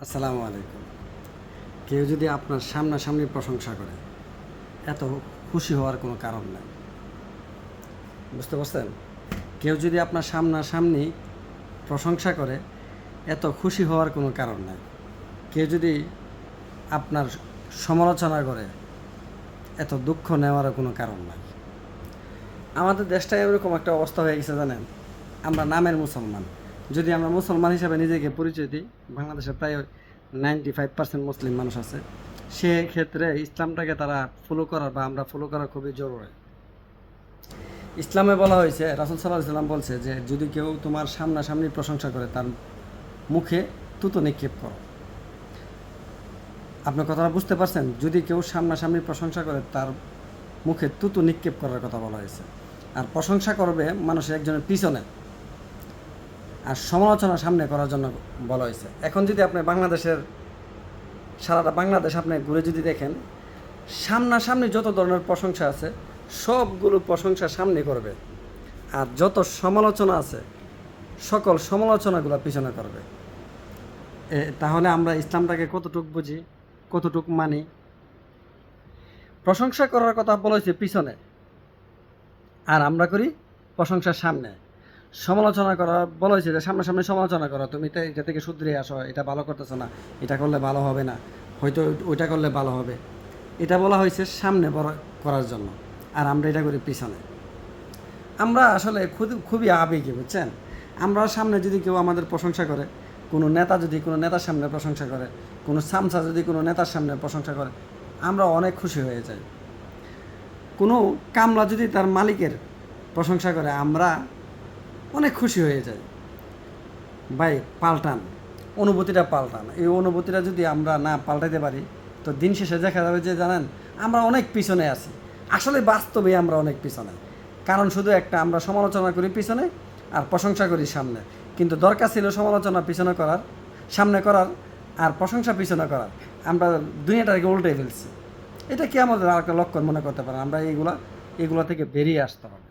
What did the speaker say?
আসসালামু আলাইকুম। কেউ যদি আপনার সামনাসামনি প্রশংসা করে, এত খুশি হওয়ার কোনো কারণ নাই। বুঝতে পারছেন? কেউ যদি আপনার সামনাসামনি প্রশংসা করে, এত খুশি হওয়ার কোনো কারণ নাই। কেউ যদি আপনার সমালোচনা করে, এত দুঃখ নেওয়ারও কোনো কারণ নাই। আমাদের দেশটা এরকম একটা অবস্থা হয়ে গেছে জানেন? আমরা নামের মুসলমান। যদি আমরা মুসলমান হিসাবে নিজেকে পরিচয় দিই, বাংলাদেশে প্রায় নাইনটি ফাইভ পার্সেন্ট মুসলিম মানুষ আছে, সেক্ষেত্রে ইসলামটাকে তারা ফলো করার বা আমরা ফলো করা খুবই জরুরি। ইসলামে বলা হয়েছে, রাসুল সাল্লাহ ইসলাম বলছে যে, যদি কেউ তোমার সামনাসামনি প্রশংসা করে, তার মুখে তুতো নিক্ষেপ করো। আপনি কথাটা বুঝতে পারছেন? যদি কেউ সামনাসামনি প্রশংসা করে, তার মুখে তুতু নিক্ষেপ করার কথা বলা হয়েছে। আর প্রশংসা করবে মানুষের একজনের পিছনে। আর সমালোচনা সামনে করার জন্য বলা হয়েছে। এখন যদি আপনি বাংলাদেশের, সারাটা বাংলাদেশ আপনি ঘুরে যদি দেখেন, সামনাসামনি যত ধরনের প্রশংসা আছে, সবগুলো প্রশংসা সামনে করবে। আর যত সমালোচনা আছে, সকল সমালোচনাগুলো পিছনে করবে। তাহলে আমরা ইসলামটাকে কতটুক বুঝি, কতটুক মানি? প্রশংসা করার কথা বলা হয়েছে পিছনে। আর আমরা করি প্রশংসার সামনে। সমালোচনা করা, বলা হয়েছে যে সামনাসামনি সমালোচনা করো, তুমি তো এটা থেকে শুধরে আসো, এটা ভালো করতেছো না, এটা করলে ভালো হবে না, হয়তো ওইটা করলে ভালো হবে। এটা বলা হয়েছে সামনে বড় করার জন্য, আর আমরা এটা করি পিছনে। আমরা আসলে খুব খুবই আবেগী, বুঝছেন? আমরা সামনে যদি কেউ আমাদের প্রশংসা করে, কোনো নেতা যদি কোনো নেতার সামনে প্রশংসা করে, কোনো সামসা যদি কোনো নেতার সামনে প্রশংসা করে, আমরা অনেক খুশি হয়ে যাই। কোনো কামলা যদি তার মালিকের প্রশংসা করে, আমরা অনেক খুশি হয়ে যায়। ভাই, পাল্টান। অনুভূতিটা পাল্টান। এই অনুভূতিটা যদি আমরা না পাল্টাতে পারি, তো দিন শেষে দেখা যাবে যে, জানেন, আমরা অনেক পিছনে আছি। আসলে বাস্তবে আমরা অনেক পিছনে। কারণ শুধু একটা, আমরা সমালোচনা করি পিছনে আর প্রশংসা করি সামনে। কিন্তু দরকার ছিল সমালোচনা পিছনে করার, সামনে করার আর প্রশংসা পিছনে করার। আমরা দুনিয়াটাকে উল্টে ফেলছি। এটা কি আমাদের আর একটা লক্ষণ মনে করতে পারেন? আমরা এইগুলা, এগুলো থেকে বেরিয়ে আসতে হবে।